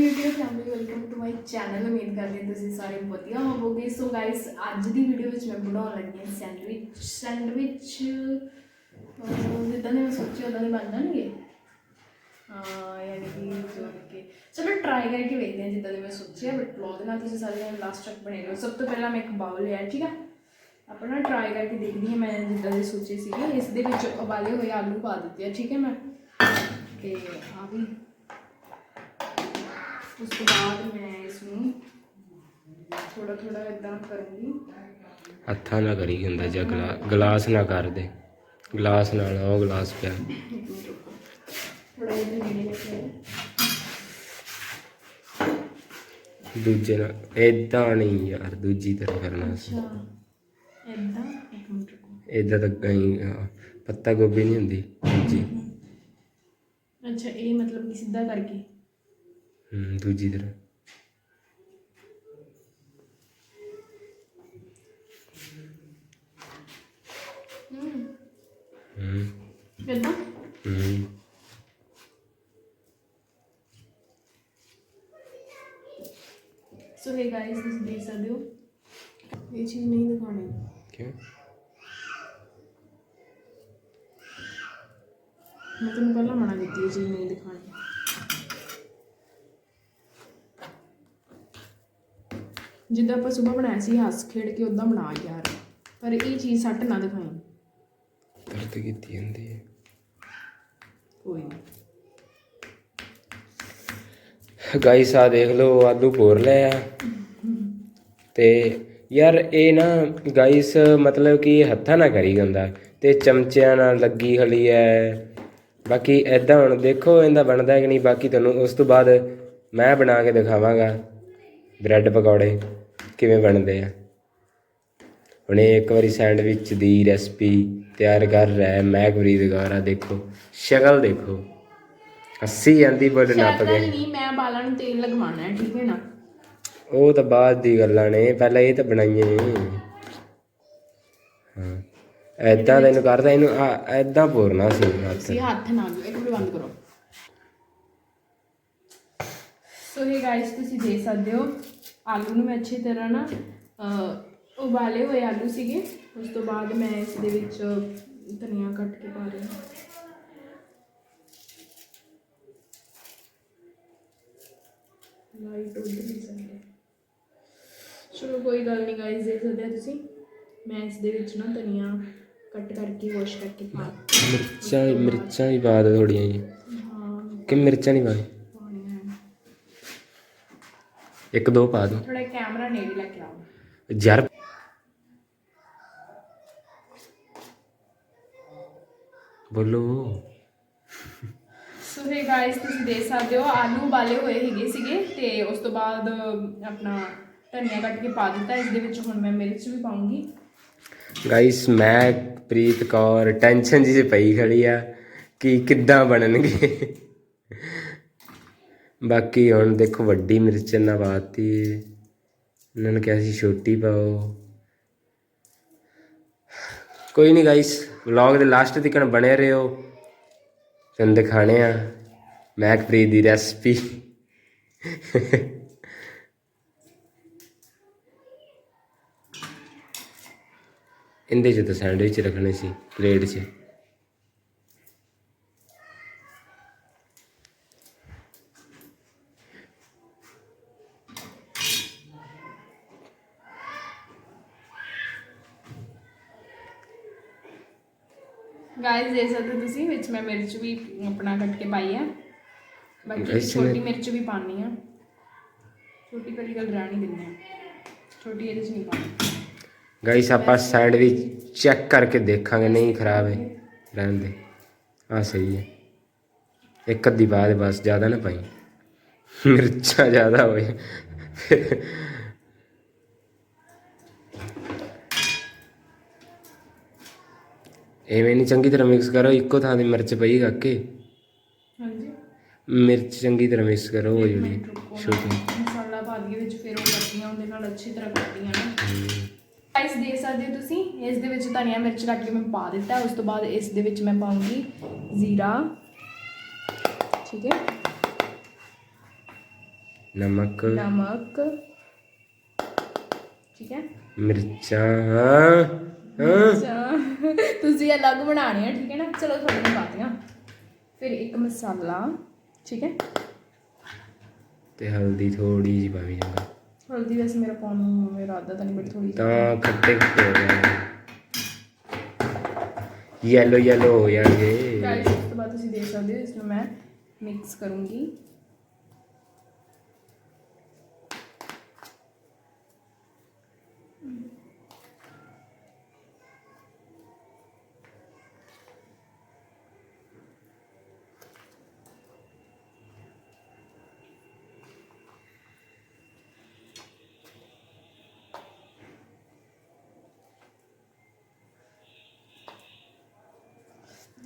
YouTube family welcome to my channel ਉਮੀਦ ਕਰਦੀ ਹਾਂ ਤੁਸੀਂ ਸਾਰੇ ਵਧੀਆ ਹੋਵੋਗੇ। ਸੋ ਗਾਇਸ ਅੱਜ ਦੀ ਵੀਡੀਓ ਵਿੱਚ ਮੈਂ ਬਣਾਉਣ ਲੱਗੀ ਹਾਂ ਸੈਂਡਵਿਚ ਸੈਂਡਵਿਚ ਜਿੱਦਾਂ ਦੇ ਮੈਂ ਸੋਚਿਆ ਉਦਾਂ ਦੇ ਬਣ ਜਾਣਗੇ। ਹਾਂ, ਯਾਨੀ ਕਿ ਜੋੜ ਕੇ। ਚਲੋ ਟਰਾਈ ਕਰਕੇ ਵੇਖਦੇ ਹਾਂ ਜਿੱਦਾਂ ਦੇ ਮੈਂ ਸੋਚਿਆ ਬਟ ਵਲੌਗ ਨਾਲ ਤੁਸੀਂ ਸਾਰੇ ਲਾਸਟ ਤੱਕ ਬਣੇ ਰਹੋ। ਸਭ ਤੋਂ ਪਹਿਲਾਂ ਮੈਂ ਇੱਕ ਬਾਉਲ ਲਿਆ, ਠੀਕ ਹੈ ਆਪਣਾ ਟਰਾਈ ਕਰਕੇ ਦੇਖਦੀ ਹਾਂ, ਮੈਂ ਜਿੱਦਾਂ ਦੇ ਸੋਚੇ ਸੀਗੇ। ਇਸ ਦੇ ਵਿੱਚ ਉਬਾਲੇ ਹੋਏ ਆਲੂ ਪਾ ਦਿੱਤੇ ਆ, ਠੀਕ ਹੈ ਮੈਂ ਤੇ ਆ ਵੀ ਉਸ ਤੋਂ ਬਾਅਦ ਮੈਂ ਇਸ ਨੂੰ ਥੋੜਾ ਥੋੜਾ ਇਦਾਂ ਕਰਾਂਗੀ ਹੱਥਾਂ ਨਾਲ ਕਰੀ ਹੁੰਦਾ ਜਾਂ ਗਲਾ ਗਲਾਸ ਨਾ ਕਰ ਦੇ। ਗਲਾਸ ਨਾਲ ਉਹ ਗਲਾਸ ਪਿਆ। ਥੋੜਾ ਜਿਹਾ ਨੇੜੇ ਲੈ ਕੇ ਆਓ। ਦੂਜੇ ਨਾਲ ਏਦਾਂ ਨਹੀਂ ਯਾਰ ਦੂਜੀ ਤਰ੍ਹਾਂ ਕਰਨਾ ਸੀ। ਅੱਛਾ ਇਦਾਂ ਇੱਕ ਮਿੰਟ ਰੁਕੋ। ਏਦਾਂ ਤਾਂ ਹਾਂ, ਪੱਤਾ ਗੋਭੀ ਨਹੀਂ ਹੁੰਦੀ ਦੂਜੀ। ਅੱਛਾ ਇਹ ਮਤਲਬ ਕਿ ਸਿੱਧਾ ਕਰਕੇ? ਹੂੰ ਦੂਜੀ ਤਰ੍ਹਾਂ। ਹੂੰ ਹੂੰ ਇਦਾਂ ਹੂੰ ਸੋ ਹੈ ਗਾਇਸ ਤੁਸੀਂ ਦੇਖ ਸਕਦੇ ਹੋ ਇਹ ਚੀਜ਼ ਨਹੀਂ ਦਿਖਾਣੀ ਕਿਉਂ? ਮੈਂ ਤੁਹਾਨੂੰ ਪਹਿਲਾਂ ਮਨਾ ਕੀਤੀ ਇਹ ਚੀਜ਼ ਨਹੀਂ ਦਿਖਾਣੀ ਜਿੱਦਾਂ ਆਪਾਂ ਸਵੇਰ ਬਣਾਇਆ ਸੀ ਹੱਸ ਖੇਡ ਕੇ ਉਦਾਂ ਬਣਾ ਯਾਰ ਪਰ ਇਹ ਚੀਜ਼ ਸੱਟ ਨਾ ਦਿਖਾਈ। ਦਰਦ ਕੀਤੀ ਹੁੰਦੀ ਹੈ। ਕੋਈ ਨਹੀਂ ਗਾਈਸ ਆ ਦੇਖ ਲਓ ਆਲੂ ਭੋਰ ਲਏ ਆ। ਤੇ ਯਾਰ ਇਹ ਨਾ ਗਾਈਸ ਮਤਲਬ ਕਿ ਹੱਥਾਂ ਨਾਲ ਕਰੀ ਜਾਂਦਾ ਤੇ ਚਮਚਿਆਂ ਨਾਲ ਲੱਗੀ ਹਲੀ ਐ। ਬਾਕੀ ਐਦਾਂ ਹੁਣ ਦੇਖੋ ਇਹਦਾ ਬਣਦਾ ਕਿ ਨਹੀਂ? ਬਾਕੀ ਤੁਹਾਨੂੰ ਉਸ ਤੋਂ ਬਾਅਦ ਮੈਂ ਬਣਾ ਕੇ ਦਿਖਾਵਾਂਗਾ ਬ੍ਰੈਡ ਪਕੌੜੇ। ਕਿਵੇਂ ਬਣਦੇ ਆ? ਹੁਣ ਇਹ ਇੱਕ ਵਾਰੀ ਸੈਂਡਵਿਚ ਦੀ ਰੈਸਪੀ ਤਿਆਰ ਕਰ ਰਿਹਾ ਹੈ। ਮੈਕਬਰੀਦ ਗਾਰਾ ਦੇਖੋ ਸ਼ਕਲ ਦੇਖੋ। ਹੱਸੀ ਜਾਂਦੀ ਬੜ ਨੱਪ ਸ਼ਕਲ ਨਹੀਂ ਮੈਂ ਬਾਲਾਂ ਨੂੰ ਤੇਲ ਲਗਵਾਉਣਾ ਹੈ ਠੀਕ ਹੈ ਨਾ? ਉਹ ਤਾਂ ਬਾਅਦ ਦੀ ਗੱਲਾਂ ਨੇ ਪਹਿਲਾਂ ਇਹ ਤਾਂ ਬਣਾਈਆਂ ਨੇ ਹਾਂ ਐਦਾਂ ਤੈਨੂੰ ਕਰਦਾ ਇਹਨੂੰ ਐਦਾਂ ਪੂਰਨਾ ਸੀ ਹੱਥ। ਤੁਸੀਂ ਹੱਥ ਨਾ ਦਿਓ ਇੱਕ ਮਿੰਟ ਬੰਦ ਕਰੋ। ਸੋ ਇਹ ਗਾਇਸ ਤੁਸੀਂ ਦੇਖ ਸਕਦੇ ਹੋ ਆਲੂ ਨੂੰ ਮੈਂ ਅੱਛੀ ਤਰ੍ਹਾਂ ਨਾ ਉਬਾਲੇ ਹੋਏ ਆਲੂ ਸੀਗੇ। ਉਸ ਤੋਂ ਬਾਅਦ ਮੈਂ ਇਸ ਦੇ ਵਿੱਚ ਧਨੀਆ ਕੱਟ ਕੇ ਪਾ ਰਹੀ ਹਾਂ। ਲਾਈਟ ਉੱਡ ਨਹੀਂ ਸਕਦੇ। ਚਲੋ ਕੋਈ ਗੱਲ ਨਹੀਂ ਗਾਇਸ ਦੇਖ ਸਕਦੇ ਹੋ ਤੁਸੀਂ। ਮੈਂ ਇਸ ਦੇ ਵਿੱਚ ਨਾ ਧਨੀਆ ਕੱਟ ਕਰਕੇ ਵਾਸ਼ ਕਰਕੇ ਪਾ ਮਿਰਚਾਂ ਮਿਰਚਾਂ ਵੀ ਪਾ ਦੇ ਥੋੜੀਆਂ ਜੀ ਹਾਂ। ਕਿ ਮਿਰਚਾਂ ਨਹੀਂ ਪਾਣੀ ਹੈ ਇੱਕ ਦੋ ਪਾ ਦੋ। ਥੋੜਾ ਕੈਮਰਾ ਨੇੜੇ ਲੈ ਕੇ ਆਓ। ਯਾਰ ਬੋਲੋ। ਸੋ ਹੈ ਗਾਇਸ ਤੁਸੀਂ ਦੇਖ ਸਕਦੇ ਹੋ ਆਲੂ ਉਬਾਲੇ ਹੋਏ ਹੈਗੇ ਸੀਗੇ ਤੇ ਉਸ ਤੋਂ ਬਾਅਦ ਆਪਣਾ ਧਨੀਆ ਕੱਟ ਕੇ ਪਾ ਦਿੱਤਾ। ਇਸ ਦੇ ਵਿੱਚ ਹੁਣ ਮੈਂ ਮਿਰਚ ਵੀ ਪਾਉਂਗੀ। ਗਾਈਸ ਮੈਂ ਪ੍ਰੀਤ ਕੌਰ ਟੈਨਸ਼ਨ ਜੀ 'ਚ ਪਈ ਖੜੀ ਆ ਕਿ ਕਿੱਦਾਂ ਬਣਨਗੇ। ਬਾਕੀ ਹੁਣ ਦੇਖੋ ਵੱਡੀ ਮਿਰਚ ਨਾ ਪਾਤੀ ਇਹਨਾਂ ਨੇ ਕਿਹਾ ਸੀ ਛੋਟੀ ਪਾਓ। ਕੋਈ ਨਹੀਂ ਗਾਈਸ ਵਲੌਗ ਦੇ ਲਾਸਟ ਤੱਕ ਬਣੇ ਰਹੋ। ਤੁਹਾਨੂੰ ਦਿਖਾਣੇ ਆ ਮੈਕਪ੍ਰੀਤ ਦੀ ਰੈਸਪੀ ਇਹਦੇ 'ਚ ਤਾਂ ਸੈਂਡਵਿਚ ਰੱਖਣੇ ਸੀ ਪਲੇਟ 'ਚ। ਗਾਇਸ ਦੇਖ ਸਕਦੇ ਤੁਸੀਂ ਵਿੱਚ ਮੈਂ ਮਿਰਚ ਵੀ ਆਪਣਾ ਕੱਟ ਕੇ ਪਾਈ ਹੈ ਬਾਕੀ ਛੋਟੀ ਮਿਰਚ ਵੀ ਪਾਣੀ ਆ। ਛੋਟੀ ਕਲੀ ਗੱਲ ਰਹਿਣ ਦਿੰਦੇ ਆ। ਛੋਟੀ ਇਹਦੇ ਚ ਨਹੀਂ ਪਾਣੀ ਗਾਈਸ ਆਪਾਂ ਸੈਂਡਵਿਚ ਚੈੱਕ ਕਰਕੇ ਦੇਖਾਂਗੇ ਨਹੀਂ ਖਰਾਬ ਹੈ ਰਹਿਣ ਦੇ। ਆ ਸਹੀ ਹੈ। ਇੱਕ ਅੱਧੀ ਪਾ ਦੇ ਬਸ ਜ਼ਿਆਦਾ ਨਾ ਪਾਈ। ਮਿਰਚਾਂ ਜ਼ਿਆਦਾ ਹੋਏ ਐਵੇਂ ਨਹੀਂ ਚੰਗੀ ਤਰ੍ਹਾਂ ਮਿਕਸ ਕਰੋ ਇੱਕੋ ਥਾਂ ਤੇ ਮਿਰਚ ਪਈ ਕਾਕੇ। ਹਾਂਜੀ। ਮਿਰਚ ਚੰਗੀ ਤਰ੍ਹਾਂ ਮਿਕਸ ਕਰੋ ਰੁਕੋ ਨਾ। ਛੋਟੀ। ਮਸਾਲਾ ਪਾ ਦਈਏ ਵਿੱਚ ਫਿਰ ਉਹ ਲੱਕੀਆਂ ਉਹਦੇ ਨਾਲ ਅੱਛੀ ਤਰ੍ਹਾਂ ਕਰਦੀਆਂ ਨਾ। ਗਾਇਸ ਦੇਖ ਸਕਦੇ ਹੋ ਤੁਸੀਂ ਇਸ ਦੇ ਵਿੱਚ ਧਨੀਆ ਮਿਰਚ ਕੱਟ ਕੇ ਮੈਂ ਪਾ ਦਿੱਤਾ। ਉਸ ਤੋਂ ਬਾਅਦ ਇਸ ਦੇ ਵਿੱਚ ਮੈਂ ਪਾਉਂਗੀ ਜ਼ੀਰਾ। ਠੀਕ ਹੈ? ਨਮਕ। ਨਮਕ। ਠੀਕ ਹੈ? ਮਿਰਚਾਂ। ਹਾਂ ਹਾਂ ਅੱਛਾ। ਤੁਸੀਂ ਅਲੱਗ ਬਣਾਣੇ ਆ ਠੀਕ ਹੈ ਨਾ? ਚਲੋ ਤੁਹਾਡੇ ਨੂੰ ਪਾਤੀਆਂ। ਫਿਰ ਇੱਕ ਮਸਾਲਾ ਠੀਕ ਹੈ? ਤੇ ਹਲਦੀ ਥੋੜੀ ਜਿਹੀ ਪਾਵੀ ਜਾਂਦਾ ਹਲਦੀ ਵੈਸੇ ਮੇਰਾ ਪਾਉਣ ਨੂੰ ਮੇਰਾ ਆਦਤ ਤਾਂ ਨਹੀਂ ਬਟ ਥੋੜੀ ਤਾਂ ਖੱਟੇ ਖੱਟੇ ਹੋ ਜਾਣਗੇ। ਯੈਲੋ ਯੈਲੋ ਹੋ ਜਾਣਗੇ। ਗਾਇਸ ਉਸ ਤੋਂ ਬਾਅਦ ਤੁਸੀਂ ਦੇਖ ਸਕਦੇ ਹੋ ਇਸ ਨੂੰ ਮੈਂ ਮਿਕਸ ਕਰੂੰਗੀ।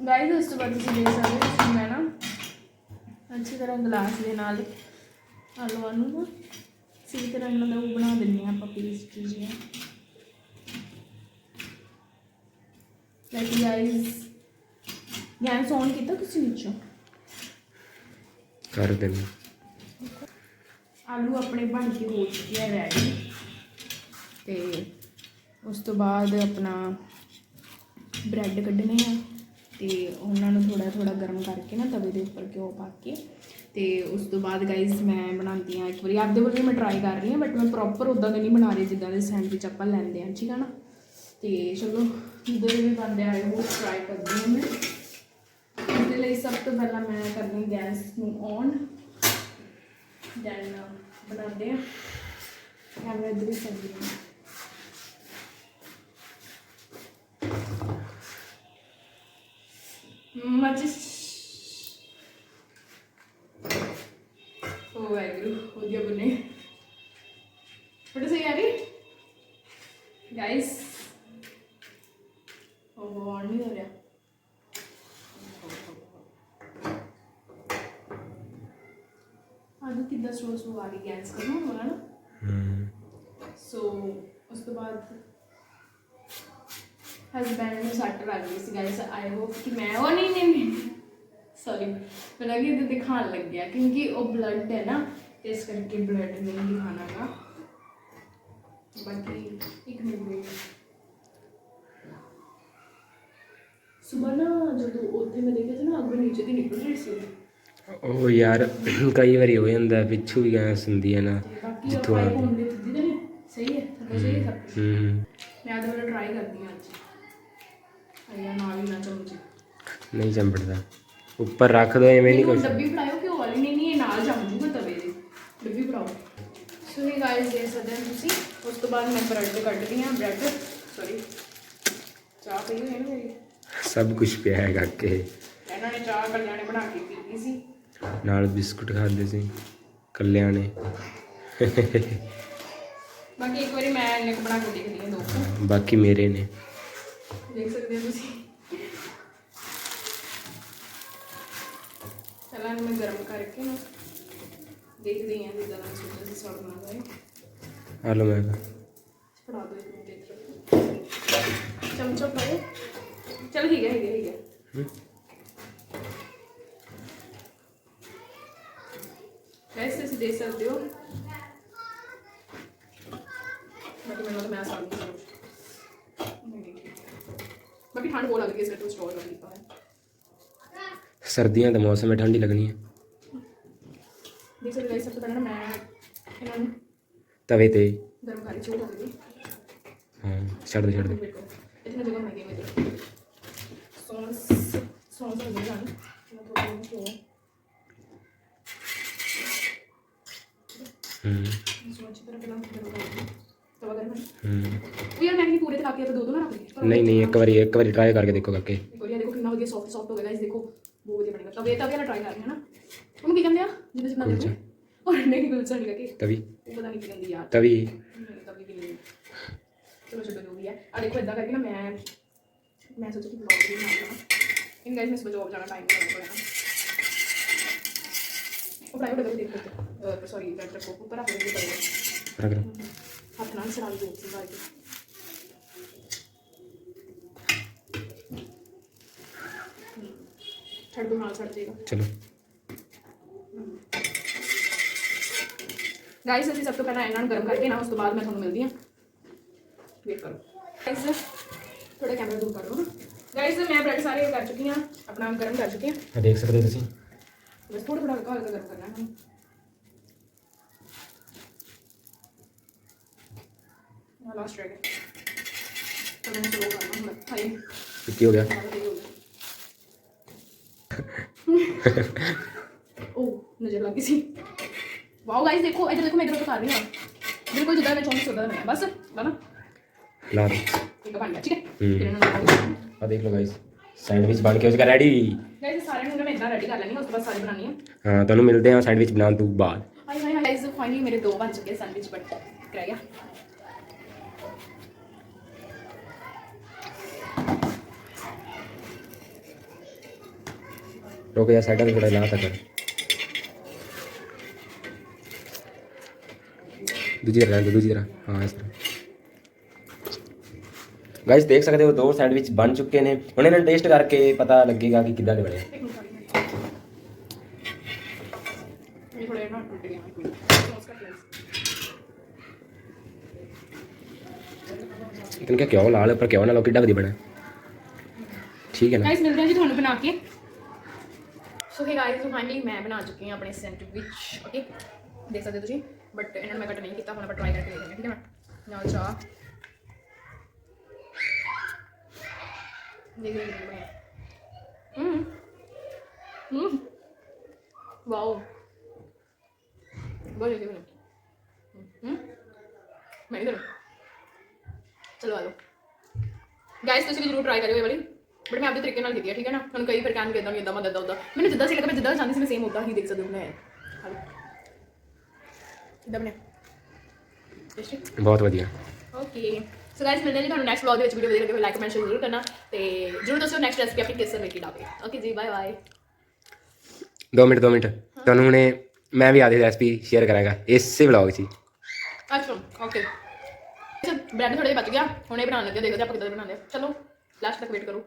ਗਾਇਸ ਉਸ ਤੋਂ ਬਾਅਦ ਤੁਸੀਂ ਦੇਖ ਸਕਦੇ ਹੋ ਕਿ ਮੈਂ ਨਾ ਅੱਛੀ ਤਰ੍ਹਾਂ ਗਲਾਸ ਦੇ ਨਾਲ ਆਲੂਆਂ ਨੂੰ ਨਾ ਸਹੀ ਤਰ੍ਹਾਂ ਇਹਨਾਂ ਦਾ ਉਹ ਬਣਾ ਦਿੰਦੇ ਹਾਂ ਆਪਾਂ ਪੇਸਟ ਜਿਹਾ ਲਾਈਕ ਗਾਇਸ ਗੈਸ ਔਨ ਕੀਤਾ ਤੁਸੀਂ ਨੀਚੋਂ ਕਰ ਦੇਣਾ ਆਲੂ ਆਪਣੇ ਬਣ ਕੇ ਹੋ ਚੁੱਕੇ ਆ ਰੈਡੀ ਤੇ ਉਸ ਤੋਂ ਬਾਅਦ ਆਪਣਾ ਬ੍ਰੈਡ ਕੱਢਣੇ ਆ। ਤੇ ਉਹਨਾਂ ਨੂੰ ਥੋੜਾ ਥੋੜਾ ਗਰਮ ਕਰਕੇ ਨਾ ਤਵੇ ਦੇ ਉੱਪਰ ਘਿਓ ਪਾ ਕੇ ਤੇ ਉਸ ਤੋਂ ਬਾਅਦ ਗਾਈਜ਼ ਮੈਂ ਬਣਾਉਂਦੀ ਆ ਇੱਕ ਵਾਰੀ। ਆਪਦੇ ਵੱਲੋਂ ਵੀ ਮੈਂ ਟਰਾਈ ਕਰ ਰਹੀ ਹਾਂ ਬਟ ਮੈਂ ਪ੍ਰੋਪਰ ਉਦਾਂ ਦੇ ਨਹੀਂ ਬਣਾ ਰਹੀ ਜਿੱਦਾਂ ਦੇ ਸੈਂਡਵਿਚ ਆਪਾਂ ਲੈਂਦੇ ਆ ਠੀਕ ਆ ਨਾ? ਤੇ ਚਲੋ ਜਿੱਦਾਂ ਦੇ ਵੀ ਬਣਦੇ ਆਏ ਉਹ ਟਰਾਈ ਕਰਦੀ ਹਾਂ ਮੈਂ। ਇਹਦੇ ਲਈ ਸਭ ਤੋਂ ਪਹਿਲਾਂ ਮੈਂ ਕਰਦੀ ਗੈਸ ਨੂੰ ਔਨ ਦੈਨ ਬਣਾਉਂਦੇ ਆ ਕੈਮਰਾ ਇੱਧਰ ਹੀ ਚੱਲਦੀ ਹੈ ਮਚਿਸ ਉਹ ਵਾਹਿਗੁਰੂ ਵਧੀਆ ਬਣੇ ਬੜਾ ਸਹੀ ਆ ਰਹੀ ਗਾਇਸ ਉਹ ਆਨ ਨਹੀਂ ਹੋ ਰਿਹਾ ਆਦੂ ਕਿੱਦਾਂ ਸਲੋ ਸਲੋ ਆ ਰਹੀ ਗੈਸ ਕਰਨਾ ਹੋਣਾ ਨਾ ਹੂੰ ਸੋ ਉਸ ਤੋਂ ਬਾਅਦ ਹਸਬੈਂਡ ਨੂੰ ਸੱਟ ਲੱਗ ਗਈ ਸੀ ਗਾਇਸ ਆਈ ਹੋਪ ਕਿ ਮੈਂ ਉਹ ਨਹੀਂ ਨਹੀਂ ਸੌਰੀ ਮੈਂ ਲੱਗੀ ਤੇ ਦਿਖਾਣ ਲੱਗ ਗਿਆ ਕਿਉਂਕਿ ਉਹ ਬਲੱਡ ਹੈ ਨਾ ਇਸ ਕਰਕੇ ਬਲੱਡ ਨਹੀਂ ਦਿਖਾਣਾਗਾ ਬਾਕੀ ਇੱਕ ਮਿੰਟ ਵੇਟ ਸੁਬਹ ਨਾ ਜਦੋਂ ਉੱਥੇ ਮੈਂ ਦੇਖਿਆ ਸੀ ਨਾ ਅੱਗ ਨੀਚੇ ਦੀ ਨਿਕਲ ਰਹੀ ਸੀ। ਉਹ ਯਾਰ ਕਈ ਵਾਰੀ ਹੋ ਜਾਂਦਾ ਪਿੱਛੂ ਵੀ ਗੈਸ ਹੁੰਦੀ ਹੈ ਨਾ ਜਿੱਥੋਂ ਆ। ਸਹੀ ਹੈ ਸਭ ਸਹੀ ਹੈ ਸਭ ਮੈਂ ਆਦੇ ਵਾਲਾ ਟਰਾਈ ਕਰਦੀ ਹਾਂ। ਆਇਆ ਨਾਲ ਹੀ ਨਾ ਚਮਚ ਨਹੀਂ ਚੰਬੜਦਾ। ਉੱਪਰ ਰੱਖ ਦੋ ਐਵੇਂ ਨਹੀਂ ਮੈਨੂੰ ਕੁਛ। ਡੱਬੀ ਫੜਾਇਓ ਕਿ ਵਾਲੀ। ਨਹੀਂ ਨਹੀਂ ਇਹ ਨਾਲ ਜੰਮ ਜੂਗਾ ਤਵੇ ਦੇ। ਡੱਬੀ ਫੜਾਓ। ਸੋ ਗਾਇਸ ਦੇ ਸਕਦੇ ਹੋ ਤੁਸੀਂ? ਉਸ ਤੋਂ ਬਾਅਦ ਮੈਂ ਬ੍ਰੈਡ ਕੱਢਦੀ ਹਾਂ ਬ੍ਰੈਡ। ਸੌਰੀ ਚਾਹ ਪਈ ਹੋਈ ਹੈ ਨਾ ਮੇਰੀ ਸਭ ਕੁਝ ਪਿਆ ਹੈ ਕਰਕੇ ਇਹਨਾਂ ਨੇ ਚਾਹ ਕੱਲਿਆਂ ਨੇ ਬਣਾ ਕੇ ਪੀਤੀ ਸੀ। ਨਾਲ ਬਿਸਕੁਟ ਖਾਦੇ ਸੀ ਕੱਲਿਆਂ ਨੇ। ਬਾਕੀ ਇੱਕ ਵਾਰੀ ਮੈਂ ਇੰਨੇ ਕੁ ਬਣਾ ਕੇ ਦੇਖਦੀ ਹਾਂ ਦੋ ਕੁ। ਬਾਕੀ ਮੇਰੇ ਨੇ। ਦੇਖ ਸਕਦੇ ਹੋ ਤੁਸੀਂ ਪਹਿਲਾਂ ਇਹਨੂੰ ਮੈਂ ਗਰਮ ਕਰਕੇ ਨਾ ਦੇਖਦੀ ਹਾਂ ਜਿੱਦਾਂ ਦਾ ਮੈਂ ਸੋਚਿਆ ਸੀ ਸੜ ਨਾ ਜਾਏ ਆ ਲਓ ਮੈਂ ਫੜਾ ਦੋ ਇੱਕ ਮਿੰਟ ਇੱਧਰ ਚਮਚਾ ਪਾਓ ਚਲ ਠੀਕ ਹੈ ਠੀਕ ਹੈ ਠੀਕ ਹੈ ਹੂੰ। ਵੈਸੇ ਤੁਸੀਂ ਦੇਖ ਸਕਦੇ ਹੋ ਬਾਕੀ ਮੈਨੂੰ ਤਾਂ ਮੈਂ ਸਾਲ ਦੀ ਬਾਕੀ ਠੰਡ ਬਹੁਤ ਲੱਗਦੀ ਹੈ ਇਸ ਕਰਕੇ ਸਟੋਰ ਕਰ ਦਿੱਤਾ ਹੈ। ਸਰਦੀਆਂ ਦਾ ਮੌਸਮ ਹੈ ਠੰਡੀ ਲੱਗਣੀ ਹੈ। ਦੇਖ ਸਕਦੇ ਹੋ ਸਭ ਤੋਂ ਪਹਿਲਾਂ ਮੈਂ ਇਹਨਾਂ ਨੂੰ ਤਵੇ ਤੇ। ਗਰਮ ਕਰ ਚੋ ਹੋਵੇ ਹਾਂ ਛੱਡ ਦੇ ਛੱਡ ਦੇ। ਇਤਨਾ ਜਗ੍ਹਾ ਮੈਂ ਗਈ ਮੇਰੇ ਸੌਂਸ ਸੌਂਸ ਹੋ ਗਿਆ ਨਾ ਮੈਂ ਥੋੜਾ ਜਿਹਾ ਕਿਉਂ ਹੂੰ। ਅੱਛੀ ਤਰ੍ਹਾਂ ਪਹਿਲਾਂ ਗਰਮ ਕਰ ਤਵਾ ਗਰਮ ਹੈ। ਯਾਰ ਮੈਂ ਨਹੀਂ ਪੂਰੇ ਤੇ ਲਾ ਕੇ ਤਾਂ ਦੋ ਦੋ ਨਾ ਰੱਖ ਲਈ ਪਰ ਨਹੀਂ ਨਹੀਂ ਇੱਕ ਵਾਰੀ ਇੱਕ ਵਾਰੀ ਟਰਾਈ ਕਰਕੇ ਦੇਖੋ ਕਾਕੇ ਇੱਕ ਵਾਰੀ ਆਹ ਦੇਖੋ ਕਿੰਨਾ ਵਧੀਆ ਸੌਫਟ ਸੌਫਟ ਹੋ ਗਿਆ ਗਾਇਸ ਦੇਖੋ ਬਹੁਤ ਵਧੀਆ ਬਣੇਗਾ ਤਵੇ ਤਵੇ ਨਾਲ ਟਰਾਈ ਕਰ ਰਹੇ ਹਾਂ ਨਾ ਉਹਨੂੰ ਕੀ ਕਹਿੰਦੇ ਆ ਜਿਹਦੇ ਚ ਬਣਾਉਂਦੇ ਨੇ ਔਰ ਨਹੀਂ ਗੁਲਚਾ ਨਹੀਂ ਕਿ ਤਵੀ ਉਹ ਪਤਾ ਨਹੀਂ ਕੀ ਕਹਿੰਦੀ ਯਾਰ ਤਵੀ ਨਹੀਂ, ਤਵੇ ਵੀ ਨਹੀਂ ਚਲੋ ਛੱਡੋ ਜੋ ਵੀ ਹੈ ਆ ਦੇਖੋ ਇਦਾਂ ਕਰਕੇ ਨਾ ਮੈਂ ਮੈਂ ਸੋਚਿਆ ਕਿ ਬਲੌਗ ਵੀ ਬਣਾ ਲਵਾਂ ਇਨ ਗਾਇਸ ਮੈਂ ਸਵੇਰ ਜੌਬ ਜਾਣਾ ਟਾਈਮ ਨਹੀਂ ਹੋਣਾ ਉਹ ਪ੍ਰਾਈਵੇਟ ਦੇ ਦੇਖ ਕੇ ਸੌਰੀ ਰੈਡ ਰੱਖੋ ਉੱਪਰ ਰੱਖ ਦੇ ਰੱਖ ਲਓ ਹੱਥ ਨਾਲ ਸਰਾਂ ਦੇ ਉੱਤੇ ਮਾਰ ਕੇ ਛੱਡ ਦੋ ਨਾਲ ਛੱਡ ਦੇਗਾ ਚਲੋ ਗਾਇਸ ਅਸੀਂ ਸਭ ਤੋਂ ਪਹਿਲਾਂ ਇਹਨਾਂ ਨੂੰ ਗਰਮ ਕਰਕੇ ਨਾ ਉਸ ਤੋਂ ਬਾਅਦ ਮੈਂ ਤੁਹਾਨੂੰ ਮਿਲਦੀ ਹਾਂ ਵੇਟ ਕਰੋ ਗਾਇਸ ਥੋੜਾ ਕੈਮਰਾ ਦੂਰ ਕਰ ਲਓ ਗਾਇਸ ਮੈਂ ਬ੍ਰੈਡ ਸਾਰੇ ਕਰ ਚੁੱਕੀ ਹਾਂ ਆਪਣਾ ਗਰਮ ਕਰ ਚੁੱਕੀ ਹਾਂ ਦੇਖ ਸਕਦੇ ਹੋ ਤੁਸੀਂ ਬਸ ਥੋੜਾ ਥੋੜਾ ਹਲਕਾ ਹਲਕਾ ਗਰਮ ਕਰਨਾ ਹੈ ਹੁਣ ਲਾਸਟ ਰਹਿ ਗਿਆ ਤਾਂ ਮੈਂ ਸਲੋ ਕਰਨਾ ਹੁਣ ਹਾਈ ਸੀ। ਵਾਓ ਗਾਇਸ ਦੇਖੋ ਇੱਧਰ ਦੇਖੋ ਮੈਂ ਇਧਰ ਤੋਂ ਕਰ ਰਹੀ ਹਾਂ। ਬਿਲਕੁਲ ਜਿੱਦਾਂ ਮੈਂ ਚਾਹੁੰਦੀ ਸੀ ਉਦਾਂ ਬਣਿਆ ਬਸ ਬਣਾ ਲਾ। ਦੋ। ਇੱਕ ਬਣ ਗਿਆ ਠੀਕ ਹੈ? ਹੂੰ। ਫਿਰ ਇਹਨਾਂ ਨੂੰ ਆ ਦੇਖ ਲਓ ਗਾਇਸ ਸੈਂਡਵਿਚ ਬਣ ਕੇ ਹੋ ਚੁੱਕਾ ਰੈਡੀ ਗਾਇਸ ਸਾਰਿਆਂ ਨੂੰ ਮੈਂ ਇਦਾਂ ਰੈਡੀ ਕਰ ਲੈਣੀ ਉਸ ਤੋਂ ਬਾਅਦ ਸਾਰੇ ਬਣਾਉਣੀ ਹੈ। ਹਾਂ ਤੁਹਾਨੂੰ ਮਿਲਦੇ ਹਾਂ ਸੈਂਡਵਿਚ ਬਣਾਉਣ ਤੋਂ ਬਾਅਦ। ਹਾਈ ਹਾਈ ਗਾਇਸ ਫਾਈਨਲੀ ਮੇਰੇ ਦੋ ਬਣ ਚੁੱਕੇ ਸੈਂਡਵਿਚ ਬਣ ਰਹਿ ਗਿਆ। ਰੁਕ ਜਾ ਸਾਈਡਾਂ ਤੇ ਥੋੜਾ ਲਾ ਤੱਕ ਦੂਜੀ ਤਰ੍ਹਾਂ ਦੂਜੀ ਤਰ੍ਹਾਂ। ਹਾਂ, ਇਸ ਤਰ੍ਹਾਂ। ਗਾਇਸ ਦੇਖ ਸਕਦੇ ਹੋ, ਦੋ ਸੈਂਡਵਿਚ ਬਣ ਚੁੱਕੇ ਨੇ। ਹੁਣ ਇਹਨਾਂ ਨੂੰ ਟੇਸਟ ਕਰਕੇ ਪਤਾ ਲੱਗੇਗਾ ਕਿ ਕਿੱਦਾਂ ਦੇ ਬਣੇ। ਇਤਨ ਕਿਉਂ ਲਾਲ ਉੱਪਰ ਕਿਉਂ ਨਾ ਲੋ ਕਿੱਡਾ ਵਧੀਆ ਬਣਾ। ਠੀਕ ਹੈ ਨਾ? ਗਾਇਸ ਮਿਲਦੇ ਹਾਂ ਜੀ ਤੁਹਾਨੂੰ ਬਣਾ ਕੇ। ਸੋ ਹੇ ਗਾਇਸ ਫਾਈਨਲੀ ਮੈਂ ਬਣਾ ਚੁੱਕੀ ਹਾਂ ਆਪਣੇ ਸੈਂਡਵਿਚ ਓਕੇ ਦੇਖ ਸਕਦੇ ਹੋ ਤੁਸੀਂ ਬਟ ਇਹਨਾਂ ਨੂੰ ਮੈਂ ਕੱਟ ਨਹੀਂ ਕੀਤਾ ਹੁਣ ਆਪਾਂ ਟਰਾਈ ਕਰਕੇ ਦੇਖਦੇ ਹਾਂ ਠੀਕ ਹੈ ਨਾ ਨਾਲ ਚਾਹ ਦੇਖ ਰਹੇ ਹੋ ਹੂੰ ਹੂੰ ਵਾਓ ਬਹੁਤ ਜਲਦੀ ਬਣਾ ਹੂੰ ਮੈਂ ਇਧਰ ਚਲੋ ਆ ਲਓ ਗਾਇਸ ਤੁਸੀਂ ਵੀ ਜ਼ਰੂਰ ਟਰਾਈ ਕਰਿਓ ਇਹ ਵਾਲੀ ਬਟ ਮੈਂ ਆਪਣੇ ਤਰੀਕੇ ਨਾਲ ਕੀਤੀ ਹੈ ਠੀਕ ਹੈ ਨਾ? ਹੁਣ ਕਈ ਵਾਰ ਕਹਿਣਗੇ ਇਦਾਂ ਵੀ ਇਦਾਂ ਮੈਂ ਇਦਾਂ ਉਦਾਂ ਮੈਨੂੰ ਜਿੱਦਾਂ ਸੀ ਲੱਗਾ ਮੈਂ ਜਿੱਦਾਂ ਚਾਹੁੰਦੀ ਸੀ ਮੈਂ ਸੇਮ ਉਦਾਂ ਹੀ ਦੇਖ ਸਕਦੇ ਹੋ ਹਾਲੋ। ਇਦਾਂ ਬਣਿਆ? ਬਹੁਤ ਵਧੀਆ। ਓਕੇ ਸੋ ਗਾਇਸ ਮਿਲਦੇ ਹਾਂ ਤੁਹਾਨੂੰ ਨੈਕਸਟ ਵਲੌਗ ਦੇ ਵਿੱਚ ਵੀਡੀਓ ਵਧੀਆ ਲੱਗੇ ਹੋਏ ਲਾਈਕ ਕਮੈਂਟ ਸ਼ੇਅਰ ਜ਼ਰੂਰ ਕਰਨਾ ਤੇ ਜ਼ਰੂਰ ਦੱਸਿਓ ਨੈਕਸਟ ਰੈਸਪੀ ਆਪਣੀ ਕਿਸ ਰਿਲੇਟਡ ਆਵੇ ਓਕੇ ਜੀ ਬਾਏ ਬਾਏ 2 ਮਿੰਟ 2 ਮਿੰਟ। ਤੁਹਾਨੂੰ ਹੁਣੇ ਮੈਂ ਵੀ ਆਦੀ ਰੈਸਪੀ ਸ਼ੇਅਰ ਕਰਾਂਗਾ ਇਸੇ ਵਲੌਗ 'ਚ। ਅੱਛਾ ਓਕੇ ਬ੍ਰੈਡ ਥੋੜੇ ਜਿਹਾ ਬਚ ਗਿਆ ਹੁਣ ਬਣਾਉਣ ਲੱਗੇ ਦੇਖਦੇ ਆਪਾਂ ਕਿੱਦਾਂ ਦੇ ਬਣਾਉਂਦੇ ਆ। ਚਲੋ ਲਾਸਟ ਤੱਕ ਵੇਟ ਕਰੋ।